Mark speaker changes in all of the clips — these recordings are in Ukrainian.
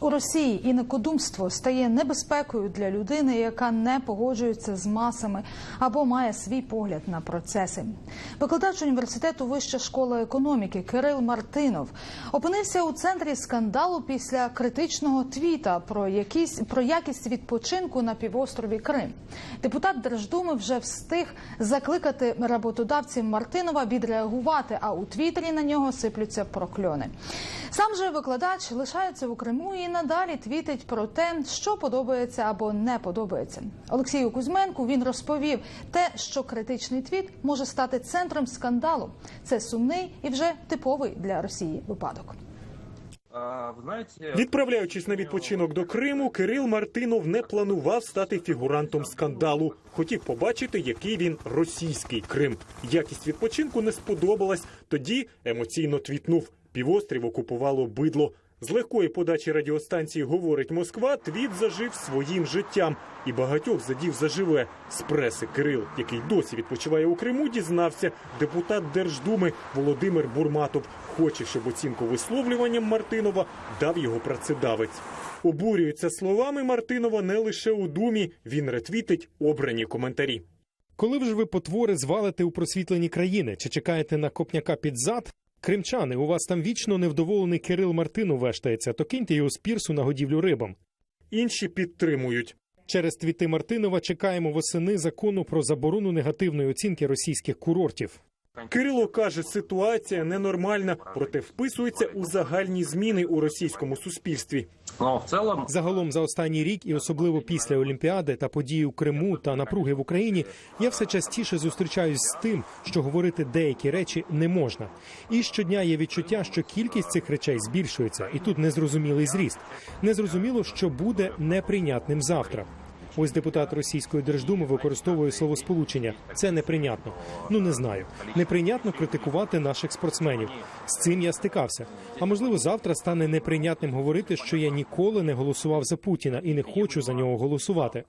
Speaker 1: У Росії інакодумство стає небезпекою для людини, яка не погоджується з масами або має свій погляд на процеси. Викладач університету Вища школа економіки Кирил Мартинов опинився у центрі скандалу після критичного твіта про якісь про якість відпочинку на півострові Крим. Депутат Держдуми вже встиг закликати роботодавців Мартинова відреагувати, а у Твіттері на нього сиплються прокльони. Сам же викладач лишається у Криму і надалі твітить про те, що подобається або не подобається. Олексію Кузьменку він розповів те, що критичний твіт може стати центром скандалу. Це сумний і вже типовий для Росії випадок.
Speaker 2: Відправляючись на відпочинок до Криму, Кирил Мартинов не планував стати фігурантом скандалу. Хотів побачити, який він російський Крим. Якість відпочинку не сподобалась. Тоді емоційно твітнув. Півострів окупувало бидло. З легкої подачі радіостанції говорить Москва. Твіт зажив своїм життям і багатьох задів заживе. З преси Кирил, який досі відпочиває у Криму, дізнався. Депутат Держдуми Володимир Бурматов хоче, щоб оцінку висловлюванням Мартинова дав його працедавець. Обурюється словами Мартинова не лише у думі. Він ретвітить обрані коментарі.
Speaker 3: Коли ж ви потвори звалите у просвітлені країни чи чекаєте на копняка під зад? Кримчани, у вас там вічно невдоволений Кирил Мартину вештається, то киньте його з пірсу на годівлю рибам.
Speaker 2: Інші підтримують.
Speaker 3: Через твіти Мартинова чекаємо восени закону про заборону негативної оцінки російських курортів.
Speaker 2: Кирило каже, ситуація ненормальна, проте вписується у загальні зміни у російському суспільстві.
Speaker 4: но в целом
Speaker 3: Загалом за останній рік, і особливо після Олімпіади та події у Криму та напруги в Україні, я все частіше зустрічаюсь з тим, що говорити деякі речі не можна. І щодня є відчуття, що кількість цих речей збільшується, і тут незрозумілий зріст. Незрозуміло, що буде неприйнятним завтра. Ось депутат російської держдуми використовує словосполучення. Це неприйнятно. Ну не знаю. Неприйнятно критикувати наших спортсменів. З цим я стикався. А можливо, завтра стане неприйнятним говорити, що я ніколи не голосував за Путіна і не хочу за нього голосувати.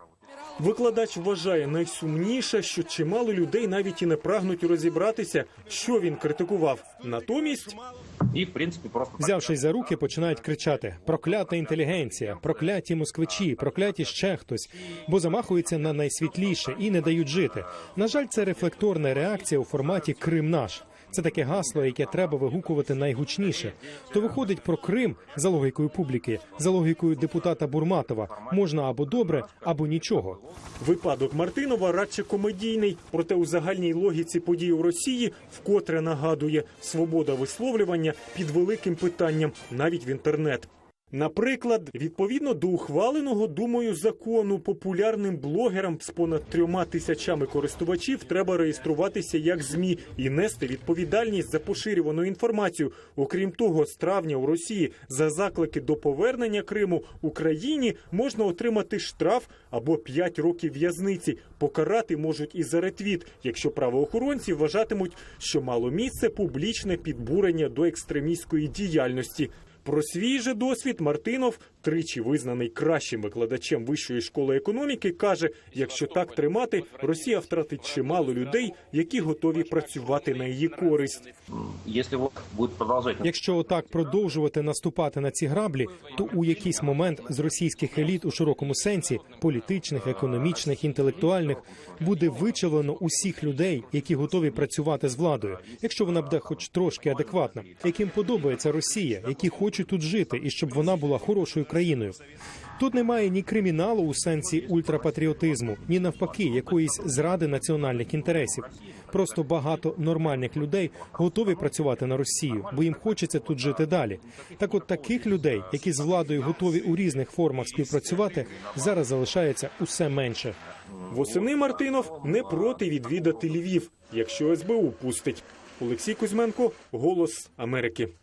Speaker 2: Викладач вважає найсумніше, що чимало людей навіть і не прагнуть розібратися, що він критикував. Натомість
Speaker 4: и, в принципе, просто
Speaker 3: Взявшись за руки, починають кричати: проклята інтелігенція, прокляті москвичі, прокляті ще хтось, бо замахуються на найсвітліше і не дають жити. На жаль, це рефлекторна реакція у форматі Крим наш. Це таке гасло, яке треба вигукувати найгучніше. То виходить про Крим за логікою публіки, за логікою депутата Бурматова. Можна або добре, або нічого.
Speaker 2: випадок Мартинова радше комедійний, проте у загальній логіці подій у Росії вкотре нагадує свобода висловлювання під великим питанням навіть в інтернет. Наприклад, відповідно до ухваленого думою закону, популярним блогерам з понад трьома тисячами користувачів треба реєструватися як змі і нести відповідальність за поширювану інформацію. Окрім того, з травня у Росії за заклики до повернення Криму Україні можна отримати штраф або 5 років в'язниці. Покарати можуть і за ретвіт, якщо правоохоронці вважатимуть, що мало місце публічне підбурення до екстремістської діяльності. Про свій же досвід Мартинов, тричі визнаний кращим викладачем вищої школи економіки, каже: якщо так тримати, Росія втратить чимало людей, які готові працювати на її користь.
Speaker 4: если вот будет
Speaker 3: Якщо отак продовжувати наступати на ці граблі, то у якийсь момент з російських еліт у широкому сенсі політичних, економічних, інтелектуальних буде вичавлено усіх людей, які готові працювати з владою, якщо вона буде хоч трошки адекватна, яким подобається Росія, які хочуть тут жити, і щоб вона була хорошою країною. Тут немає ні криміналу у сенсі ультрапатріотизму, ні навпаки, якоїсь зради національних інтересів. Просто багато нормальних людей готові працювати на Росію, бо їм хочеться тут жити далі. Так, от таких людей, які з владою готові у різних формах співпрацювати, зараз залишається усе менше.
Speaker 2: Восени Мартинов не проти відвідати Львів, якщо СБУ пустить. Олексій Кузьменко, Голос Америки.